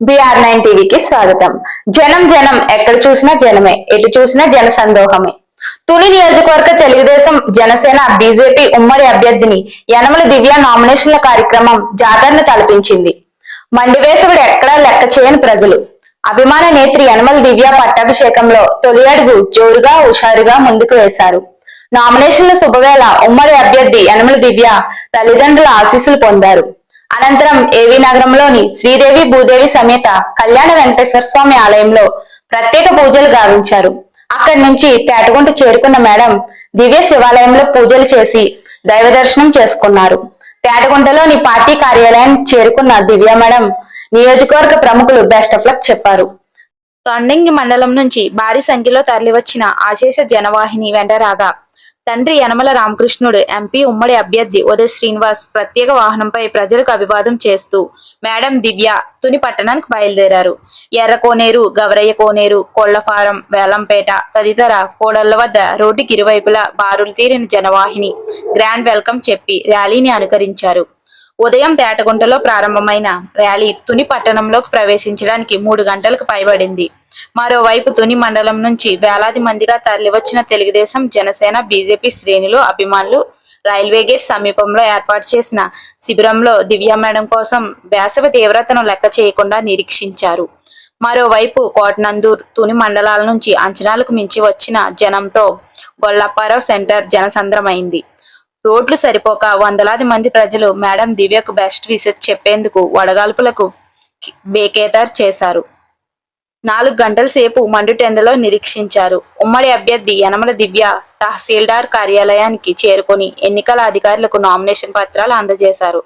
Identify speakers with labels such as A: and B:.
A: BR nine టీవీకి స్వాగతం. జనం జనం ఎక్కడ చూసినా జనమే ఎటు చూసినా జన సందోహమే తుని నియోజకవర్గ తెలుగుదేశం జనసేన బీజేపీ ఉమ్మడి అభ్యర్థిని యనమల దివ్య నామినేషన్ల కార్యక్రమం జాతరను తలపించింది. మండివేసవుడు ఎక్కడా లెక్క చేయని ప్రజలు. అభిమాన నేత్రి యనమల దివ్య పట్టాభిషేకంలో తొలి అడుగు జోరుగా హుషారుగా ముందుకు వేశారు. నామినేషన్ల శుభవేళ ఉమ్మడి అభ్యర్థి యనమల దివ్య తల్లిదండ్రుల ఆశీస్సులు పొందారు. అనంతరం ఏవి నగరంలోని శ్రీదేవి భూదేవి సమేత కళ్యాణ వెంకటేశ్వర స్వామి ఆలయంలో ప్రత్యేక పూజలు గావించారు. అక్కడి నుంచి తేటగుంట చేరుకున్న మేడం దివ్య శివాలయంలో పూజలు చేసి దైవ దర్శనం చేసుకున్నారు. తేటగుంటలోని పార్టీ కార్యాలయం చేరుకున్న దివ్య మేడం నియోజకవర్గ ప్రముఖులు బెస్ట్ ఆఫ్ లక్ చెప్పారు. తొండంగి మండలం నుంచి భారీ సంఖ్యలో తరలివచ్చిన ఆశేష జనవాహిని వెంట రాగా తండ్రి యనమల రామకృష్ణుడు ఎంపీ ఉమ్మడి అభ్యర్థి ఉదయ్ శ్రీనివాస్ ప్రత్యేక వాహనంపై ప్రజలకు అభివాదం చేస్తూ మేడం దివ్య తుని పట్టణానికి బయలుదేరారు. ఎర్రకోనేరు గవరయ్య కోనేరు కోళ్ళఫారం వేలంపేట తదితర కోడళ్ళ వద్ద రోడ్డుకి ఇరువైపులా బారులు తీరిన జనవాహిని గ్రాండ్ వెల్కమ్ చెప్పి ర్యాలీని అనుకరించారు. ఉదయం తేటగుంటలో ప్రారంభమైన ర్యాలీ తుని పట్టణంలోకి ప్రవేశించడానికి మూడు గంటలకు పైబడింది. మరోవైపు తుని మండలం నుంచి వేలాది మందిగా తరలివచ్చిన తెలుగుదేశం జనసేన బీజేపీ శ్రేణులు అభిమానులు రైల్వే గేట్ సమీపంలో ఏర్పాటు చేసిన శిబిరంలో దివ్య మేడం కోసం వేసవి తీవ్రతను లెక్క చేయకుండా నిరీక్షించారు. మరోవైపు కోటనందూర్ తుని మండలాల నుంచి అంచనాలకు మించి వచ్చిన జనంతో గొల్లప్పారావు సెంటర్ జనసంద్రమైంది. రోడ్లు సరిపోక వందలాది మంది ప్రజలు మేడం దివ్యకు బెస్ట్ విషెస్ చెప్పేందుకు వడగాల్పులకు బేకేదార్ చేశారు. నాలుగు గంటల సేపు మండుటెండలో నిరీక్షించారు. ఉమ్మడి అభ్యర్థి యనమల దివ్య తహసీల్దార్ కార్యాలయానికి చేరుకొని ఎన్నికల అధికారులకు నామినేషన్ పత్రాలు అందజేశారు.